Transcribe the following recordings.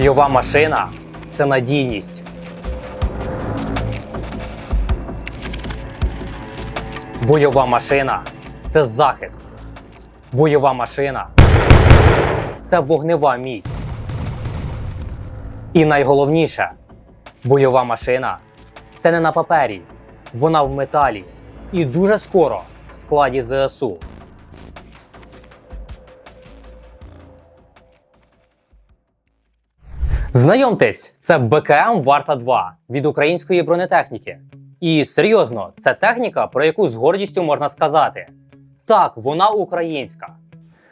Бойова машина це надійність. Бойова машина це захист. Бойова машина це вогнева міць. І найголовніше, бойова машина це не на папері, вона в металі. І дуже скоро в складі ЗСУ. Знайомтесь, це БКМ Варта 2 від української бронетехніки. І серйозно, це техніка, про яку з гордістю можна сказати. Так, вона українська.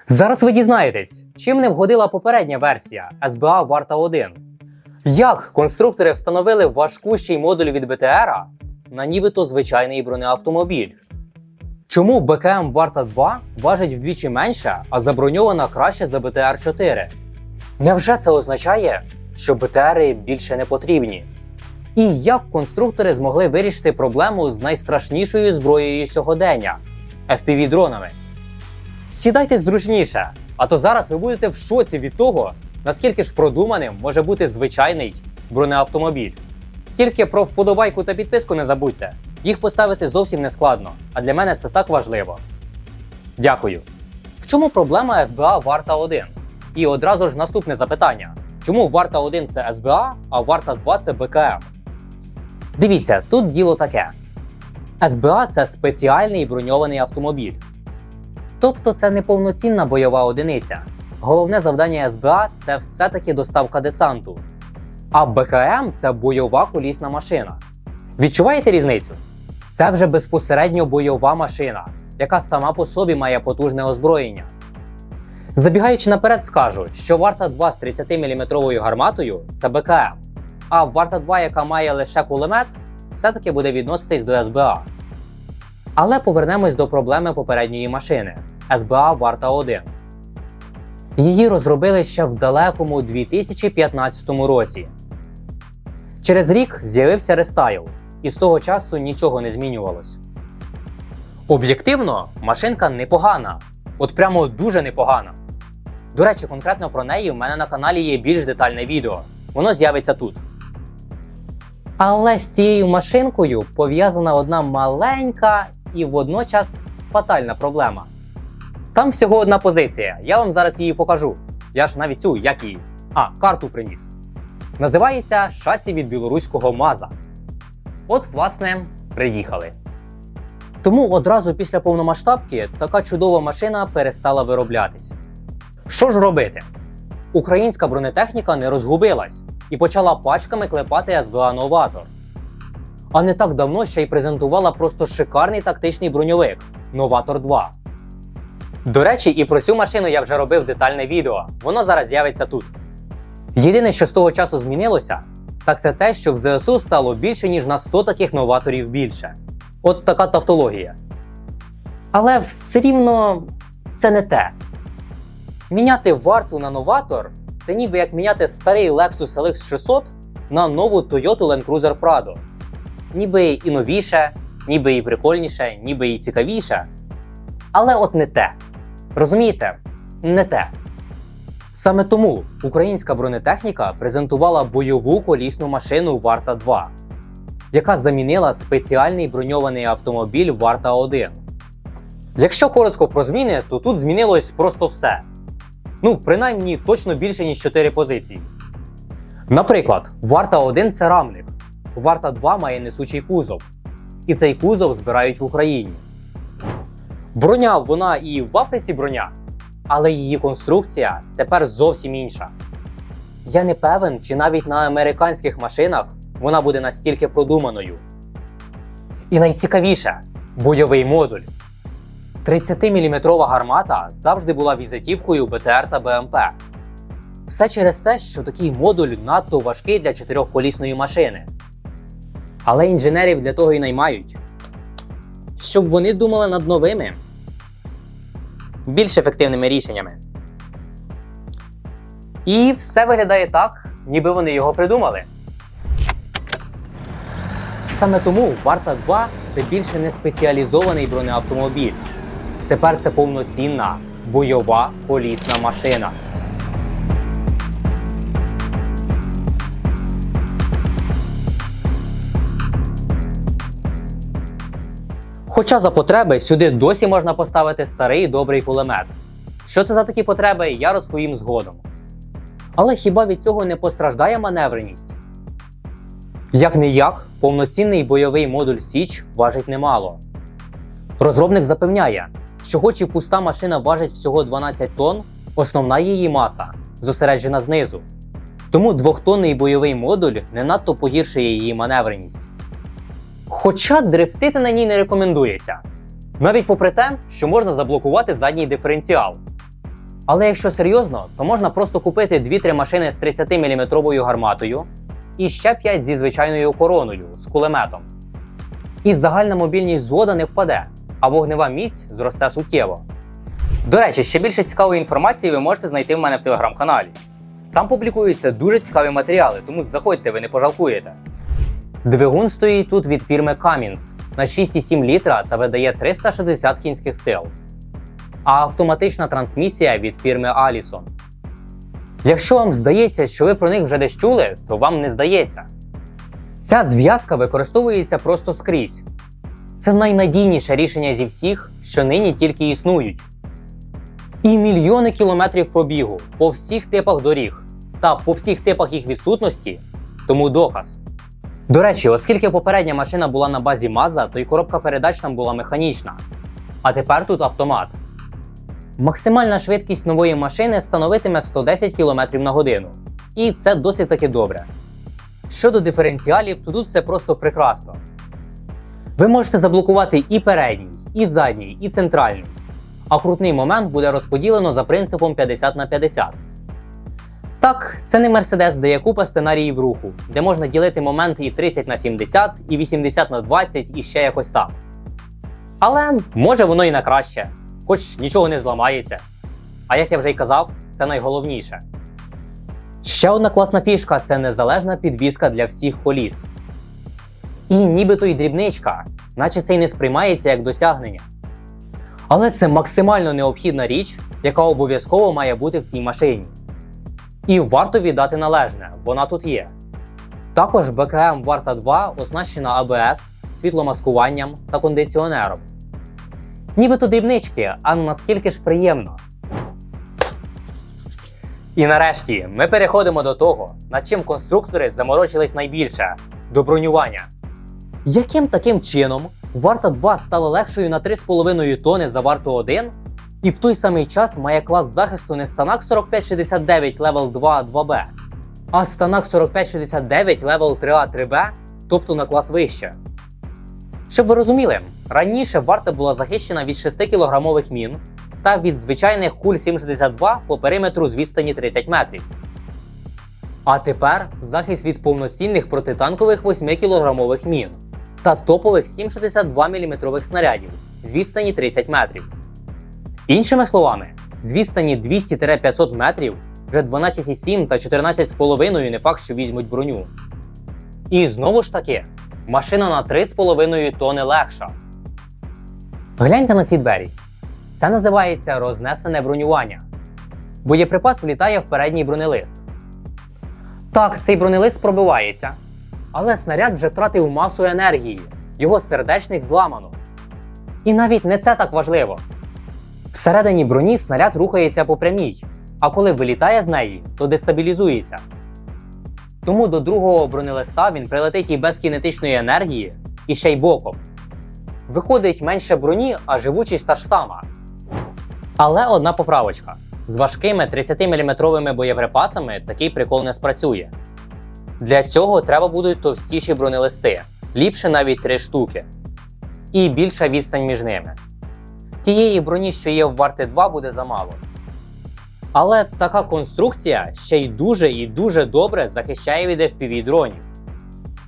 Зараз ви дізнаєтесь, чим не вгодила попередня версія СБА Варта 1. Як конструктори встановили важкущий модуль від БТР на нібито звичайний бронеавтомобіль? Чому БКМ Варта 2 важить вдвічі менше, а заброньована краще за БТР 4? Невже це означає, що БТРи більше не потрібні? І як конструктори змогли вирішити проблему з найстрашнішою зброєю сьогодення fpv дронами? Сідайте зручніше, а то зараз ви будете в шоці від того, наскільки ж продуманим може бути звичайний бронеавтомобіль. Тільки про вподобайку та підписку не забудьте. Їх поставити зовсім не складно, а для мене це так важливо. Дякую. В чому проблема СБА Варта 1? І одразу ж наступне запитання: чому Варта 1 це СБА, а Варта 2 це БКМ? Дивіться, тут діло таке: СБА це спеціальний броньований автомобіль. Тобто це не повноцінна бойова одиниця. Головне завдання СБА це все-таки доставка десанту. А БКМ це бойова колісна машина. Відчуваєте різницю? Це вже безпосередньо бойова машина, яка сама по собі має потужне озброєння. Забігаючи наперед, скажу, що варта 2 з 30-мм гарматою це БКМ, а варта 2, яка має лише кулемет, все-таки буде відноситись до СБА. Але повернемось до проблеми попередньої машини СБА Варта 1. Її розробили ще в далекому 2015 році. Через рік з'явився рестайл, і з того часу нічого не змінювалось. Об'єктивно, машинка непогана, от прямо дуже непогана. До речі, конкретно про неї в мене на каналі є більш детальне відео. Воно з'явиться тут. Але з цією машинкою пов'язана одна маленька і водночас фатальна проблема. Там всього одна позиція. Я вам зараз її покажу. Я ж навіть цю, як її. А, карту приніс. Називається шасі від білоруського МАЗа. От, власне, приїхали. Тому одразу після повномасштабки така чудова машина перестала вироблятись. Що ж робити? Українська бронетехніка не розгубилась і почала пачками клепати СБА Новатор. А не так давно ще й презентувала просто шикарний тактичний броньовик Новатор 2. До речі, і про цю машину я вже робив детальне відео. Воно зараз з'явиться тут. Єдине, що з того часу змінилося, так це те, що в ЗСУ стало більше, ніж на 100 таких новаторів більше. От така тавтологія. Але все рівно це не те. Міняти варту на новатор це ніби як міняти старий Lexus LX 600 на нову Toyota Land Cruiser Prado. Ніби і новіше, ніби і прикольніше, ніби і цікавіше. Але от не те. Розумієте? Не те. Саме тому українська бронетехніка презентувала бойову колісну машину Варта 2, яка замінила спеціальний броньований автомобіль Варта 1. Якщо коротко про зміни, то тут змінилось просто все. Ну, принаймні точно більше, ніж 4 позиції. Наприклад, Варта 1 це рамник, Варта 2 має несучий кузов. І цей кузов збирають в Україні. Броня вона і в Африці броня, але її конструкція тепер зовсім інша. Я не певен, чи навіть на американських машинах вона буде настільки продуманою. І найцікавіше бойовий модуль. 30-мм гармата завжди була візитівкою БТР та БМП. Все через те, що такий модуль надто важкий для чотирьохколісної машини. Але інженерів для того і наймають, щоб вони думали над новими, більш ефективними рішеннями. І все виглядає так, ніби вони його придумали. Саме тому Варта 2 це більше не спеціалізований бронеавтомобіль. Тепер це повноцінна бойова колісна машина. Хоча за потреби сюди досі можна поставити старий добрий кулемет. Що це за такі потреби, я розповім згодом. Але хіба від цього не постраждає маневреність? Як ніяк, повноцінний бойовий модуль Січ важить немало. Розробник запевняє, що хоч і пуста машина важить всього 12 тонн, основна її маса зосереджена знизу. Тому двохтонний бойовий модуль не надто погіршує її маневреність. Хоча дрифтити на ній не рекомендується. Навіть попри те, що можна заблокувати задній диференціал. Але якщо серйозно, то можна просто купити 2-3 машини з 30-мм гарматою і ще 5 зі звичайною короною з кулеметом. І загальна мобільність згода не впаде, а вогнева міць зросте суттєво. До речі, ще більше цікавої інформації ви можете знайти в мене в телеграм-каналі. Там публікуються дуже цікаві матеріали, тому заходьте, ви не пожалкуєте. Двигун стоїть тут від фірми Cummins на 6,7 літра та видає 360 кінських сил. А автоматична трансмісія від фірми Allison. Якщо вам здається, що ви про них вже десь чули, то вам не здається. Ця зв'язка використовується просто скрізь. Це найнадійніше рішення зі всіх, що нині тільки існують. І мільйони кілометрів пробігу по всіх типах доріг та по всіх типах їх відсутності, тому доказ. До речі, оскільки попередня машина була на базі Маза, то й коробка передач там була механічна. А тепер тут автомат. Максимальна швидкість нової машини становитиме 110 км на годину. І це досить таки добре. Щодо диференціалів, то тут все просто прекрасно. Ви можете заблокувати і передній, і задній, і центральний. А крутний момент буде розподілено за принципом 50 на 50. Так, це не Mercedes, де є купа сценаріїв руху, де можна ділити моменти і 30 на 70, і 80 на 20, і ще якось там. Але може воно і на краще, хоч нічого не зламається. А як я вже й казав, це найголовніше. Ще одна класна фішка це незалежна підвізка для всіх коліс. І нібито й дрібничка, наче це й не сприймається як досягнення. Але це максимально необхідна річ, яка обов'язково має бути в цій машині. І варто віддати належне, вона тут є. Також БКМ Варта 2 оснащена АБС, світломаскуванням та кондиціонером. Нібито дрібнички, а наскільки ж приємно. І нарешті ми переходимо до того, над чим конструктори заморочились найбільше до бронювання. Яким таким чином варта 2 стала легшою на 3,5 тони за варту 1 і в той самий час має клас захисту не станак 4569 Level 2 2B, а станак 4569 Level 3A 3B, тобто на клас вище. Щоб ви розуміли, раніше варта була захищена від 6-кілограмових мін та від звичайних куль 762 по периметру з відстані 30 метрів. А тепер захист від повноцінних протитанкових 8-кілограмових мін та топових 762 мм снарядів з відстані 30 метрів. Іншими словами, з відстані 200-500 метрів вже 12,7 та 14,5 не факт, що візьмуть броню. І знову ж таки, машина на 3,5 тони легша. Гляньте на ці двері. Це називається рознесене бронювання. Боєприпас влітає в передній бронелист. Так, цей бронелист пробивається, але снаряд вже втратив масу енергії, його сердечник зламано. І навіть не це так важливо. Всередині броні снаряд рухається по прямій, а коли вилітає з неї, то дестабілізується. Тому до другого бронелиста він прилетить і без кінетичної енергії, і ще й боком. Виходить менше броні, а живучість та ж сама. Але одна поправочка: з важкими 30-мм боєприпасами такий прикол не спрацює. Для цього треба будуть товстіші бронелисти, ліпше навіть 3 штуки, і більша відстань між ними. Тієї броні, що є в Варти 2, буде замало. Але така конструкція ще й дуже і дуже добре захищає від FPV дронів.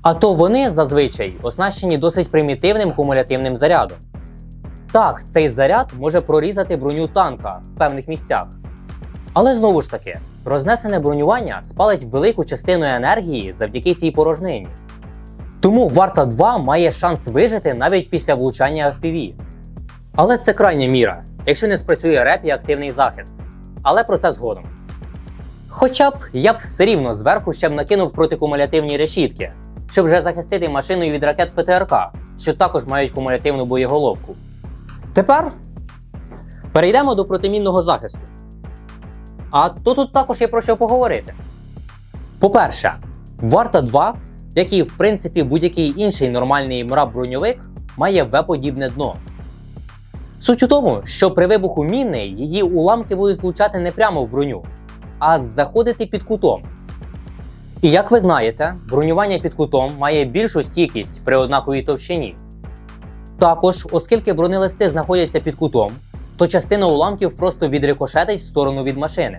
А то вони зазвичай оснащені досить примітивним кумулятивним зарядом. Так, цей заряд може прорізати броню танка в певних місцях. Але знову ж таки, рознесене бронювання спалить велику частину енергії завдяки цій порожнині. Тому Варта 2 має шанс вижити навіть після влучання FPV. Але це крайня міра, якщо не спрацює реп і активний захист. Але про це згодом. Хоча б я б все рівно зверху ще б накинув протикумулятивні решітки, щоб вже захистити машину від ракет ПТРК що також мають кумулятивну боєголовку. Тепер перейдемо до протимінного захисту. А то тут також є про що поговорити. По-перше, Варта 2, як і в принципі будь-який інший нормальний мраб броньовик, має В-подібне дно. Суть у тому, що при вибуху міни її уламки будуть влучати не прямо в броню, а заходити під кутом. І як ви знаєте, бронювання під кутом має більшу стійкість при однаковій товщині. Також, оскільки бронелисти знаходяться під кутом, то частина уламків просто відрикошетить в сторону від машини.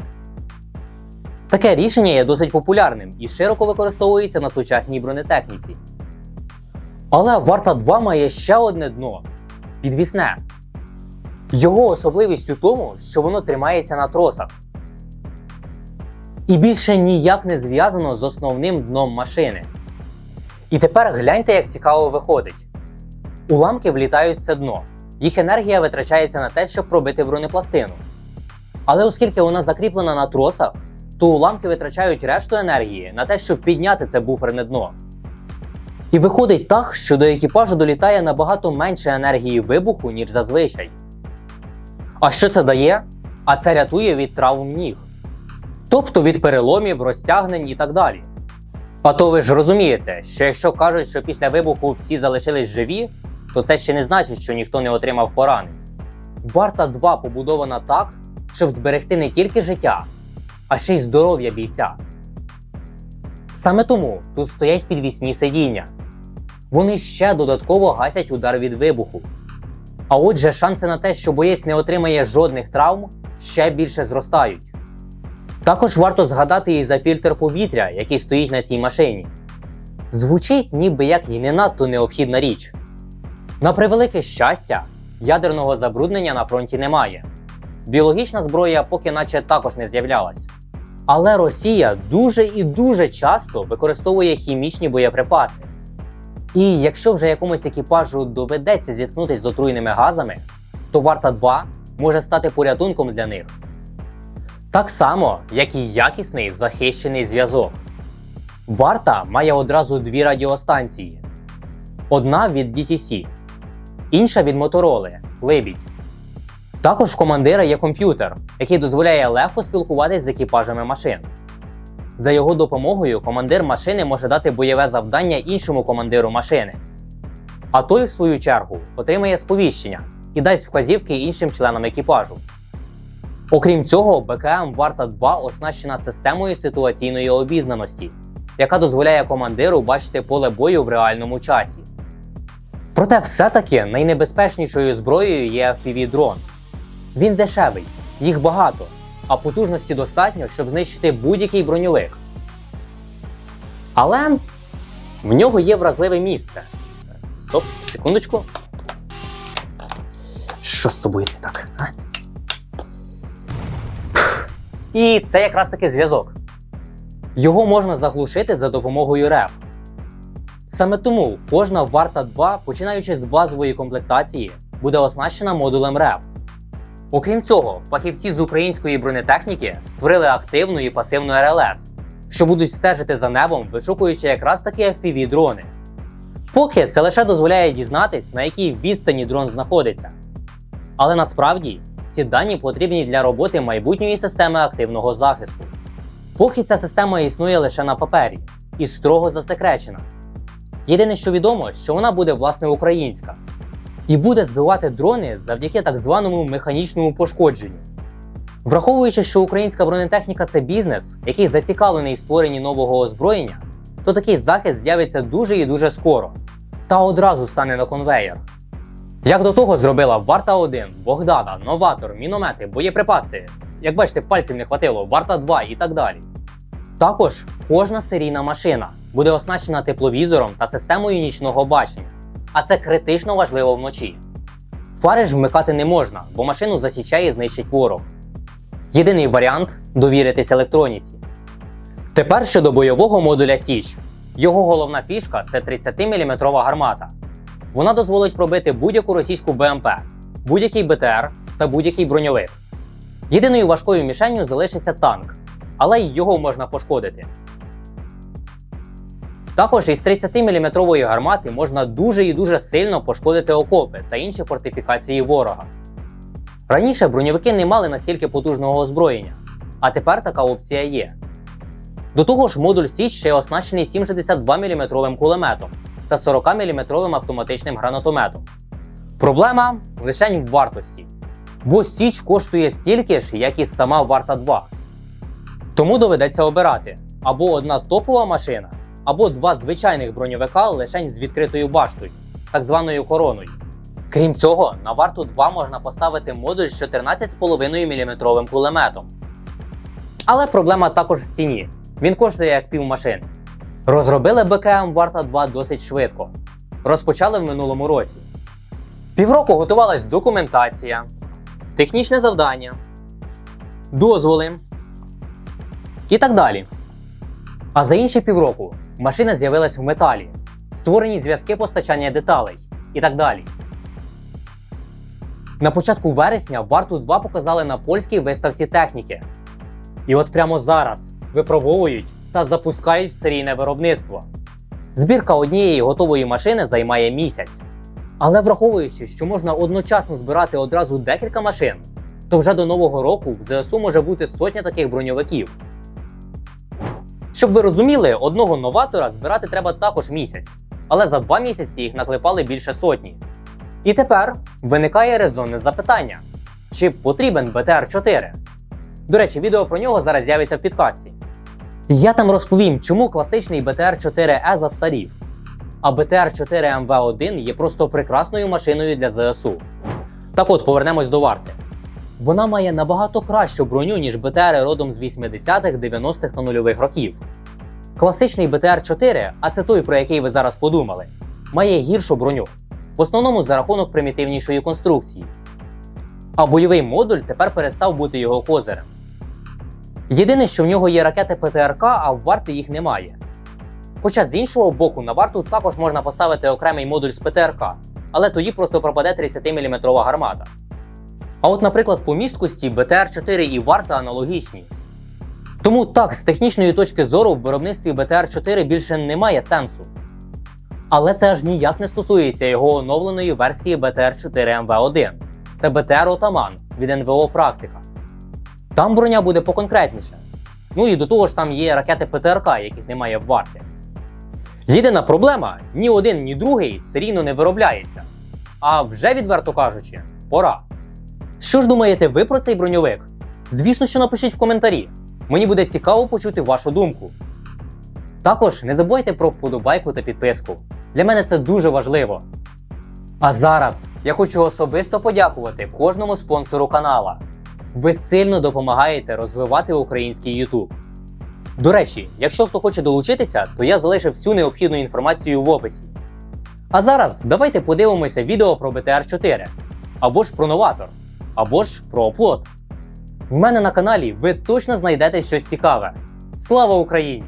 Таке рішення є досить популярним і широко використовується на сучасній бронетехніці. Але Варта 2 має ще одне дно підвісне. Його особливість у тому, що воно тримається на тросах. І більше ніяк не зв'язано з основним дном машини. І тепер гляньте, як цікаво виходить. Уламки влітають в це дно. Їх енергія витрачається на те, щоб пробити бронепластину. Але оскільки вона закріплена на тросах, то уламки витрачають решту енергії на те, щоб підняти це буферне дно. І виходить так, що до екіпажу долітає набагато менше енергії вибуху, ніж зазвичай. А що це дає? А це рятує від травм ніг. Тобто від переломів, розтягнень і так далі. А то ви ж розумієте, що якщо кажуть, що після вибуху всі залишились живі, то це ще не значить, що ніхто не отримав поранень. Варта 2 побудована так, щоб зберегти не тільки життя, а ще й здоров'я бійця. Саме тому тут стоять підвісні сидіння. Вони ще додатково гасять удар від вибуху. А отже, шанси на те, що боєць не отримає жодних травм, ще більше зростають. Також варто згадати і за фільтр повітря, який стоїть на цій машині. Звучить ніби як і не надто необхідна річ. На превелике щастя, ядерного забруднення на фронті немає. Біологічна зброя поки наче також не з'являлась. Але Росія дуже і дуже часто використовує хімічні боєприпаси. І якщо вже якомусь екіпажу доведеться зіткнутися з отруйними газами, то Варта 2 може стати порятунком для них. Так само, як і якісний захищений зв'язок. Варта має одразу дві радіостанції: одна від DTC, інша від Мотороли Либідь. Також в командира є комп'ютер, який дозволяє легко спілкуватись з екіпажами машин. За його допомогою командир машини може дати бойове завдання іншому командиру машини. А той, в свою чергу, отримає сповіщення і дасть вказівки іншим членам екіпажу. Окрім цього, БКМ Варта 2 оснащена системою ситуаційної обізнаності, яка дозволяє командиру бачити поле бою в реальному часі. Проте все-таки найнебезпечнішою зброєю є FPV-дрон. Він дешевий, їх багато, а потужності достатньо, щоб знищити будь-який броньовик. Але в нього є вразливе місце. Стоп, секундочку. Що з тобою не так? А? І це якраз таки зв'язок. Його можна заглушити за допомогою РЕП. Саме тому кожна варта 2, починаючи з базової комплектації, буде оснащена модулем РЕП. Окрім цього, фахівці з української бронетехніки створили активну і пасивну РЛС, що будуть стежити за небом, вишукуючи якраз такі fpv дрони. Поки це лише дозволяє дізнатись, на якій відстані дрон знаходиться. Але насправді ці дані потрібні для роботи майбутньої системи активного захисту. Поки ця система існує лише на папері і строго засекречена. Єдине, що відомо, що вона буде власне українська і буде збивати дрони завдяки так званому механічному пошкодженню. Враховуючи, що українська бронетехніка це бізнес, який зацікавлений в створенні нового озброєння, то такий захист з'явиться дуже і дуже скоро та одразу стане на конвеєр. Як до того зробила Варта 1, Богдана, Новатор, міномети, боєприпаси. Як бачите, пальців не хватило, Варта 2 і так далі. Також кожна серійна машина буде оснащена тепловізором та системою нічного бачення, а це критично важливо вночі. Фари ж вмикати не можна, бо машину засічає і знищить ворог. Єдиний варіант довіритись електроніці. Тепер щодо бойового модуля Січ. Його головна фішка це 30-мм гармата. Вона дозволить пробити будь-яку російську БМП, будь-який БТР та будь-який броньовик. Єдиною важкою мішенню залишиться танк, але й його можна пошкодити. Також із 30-мм гармати можна дуже і дуже сильно пошкодити окопи та інші фортифікації ворога. Раніше броньовики не мали настільки потужного озброєння, а тепер така опція є. До того ж, модуль Січ ще оснащений 762 мм кулеметом та 40 мм автоматичним гранатометом. Проблема лише в вартості, бо Січ коштує стільки ж, як і сама Варта 2. Тому доведеться обирати або одна топова машина, або два звичайних броньовика лише з відкритою баштою, так званою короною. Крім цього, на варту 2 можна поставити модуль з 14,5 мм кулеметом. Але проблема також в ціні. Він коштує як півмашини. Розробили БКМ Варта 2 досить швидко. Розпочали в минулому році. Півроку готувалась документація, технічне завдання, дозволи і так далі. А за інші півроку машина з'явилась в металі, створені зв'язки постачання деталей і так далі. На початку вересня варту 2 показали на польській виставці техніки. І от прямо зараз випробовують та запускають в серійне виробництво. Збірка однієї готової машини займає місяць. Але враховуючи, що можна одночасно збирати одразу декілька машин, то вже до нового року в ЗСУ може бути сотня таких броньовиків. Щоб ви розуміли, одного новатора збирати треба також місяць, але за два місяці їх наклепали більше сотні. І тепер виникає резонне запитання: чи потрібен БТР-4? До речі, відео про нього зараз з'явиться в підкасті. Я там розповім, чому класичний БТР-4Е застарів, а БТР-4 МВ1 є просто прекрасною машиною для ЗСУ. Так от, повернемось до варти. Вона має набагато кращу броню, ніж БТР родом з 80-х, 90-х та нульових років. Класичний БТР-4, а це той, про який ви зараз подумали, має гіршу броню, в основному за рахунок примітивнішої конструкції. А бойовий модуль тепер перестав бути його козирем. Єдине, що в нього є ракети ПТРК, а в варти їх немає. Хоча з іншого боку, на варту також можна поставити окремий модуль з ПТРК, але тоді просто пропаде 30-мм гармата. А от, наприклад, по місткості БТР-4 і варта аналогічні. Тому так, з технічної точки зору в виробництві БТР-4 більше немає сенсу. Але це аж ніяк не стосується його оновленої версії БТР-4 МВ1 та БТР Отаман від НВО Практика. Там броня буде поконкретніше. Ну і до того ж там є ракети ПТРК, яких немає в варті. Єдина проблема: ні один, ні другий серійно не виробляється. А вже відверто кажучи, пора. Що ж думаєте ви про цей броньовик? Звісно, що напишіть в коментарі. Мені буде цікаво почути вашу думку. Також не забувайте про вподобайку та підписку. Для мене це дуже важливо. А зараз я хочу особисто подякувати кожному спонсору канала. Ви сильно допомагаєте розвивати український YouTube. До речі, якщо хто хоче долучитися, то я залишив всю необхідну інформацію в описі. А зараз давайте подивимося відео про BTR-4, або ж про новатор, або ж про оплот. В мене на каналі ви точно знайдете щось цікаве. Слава Україні!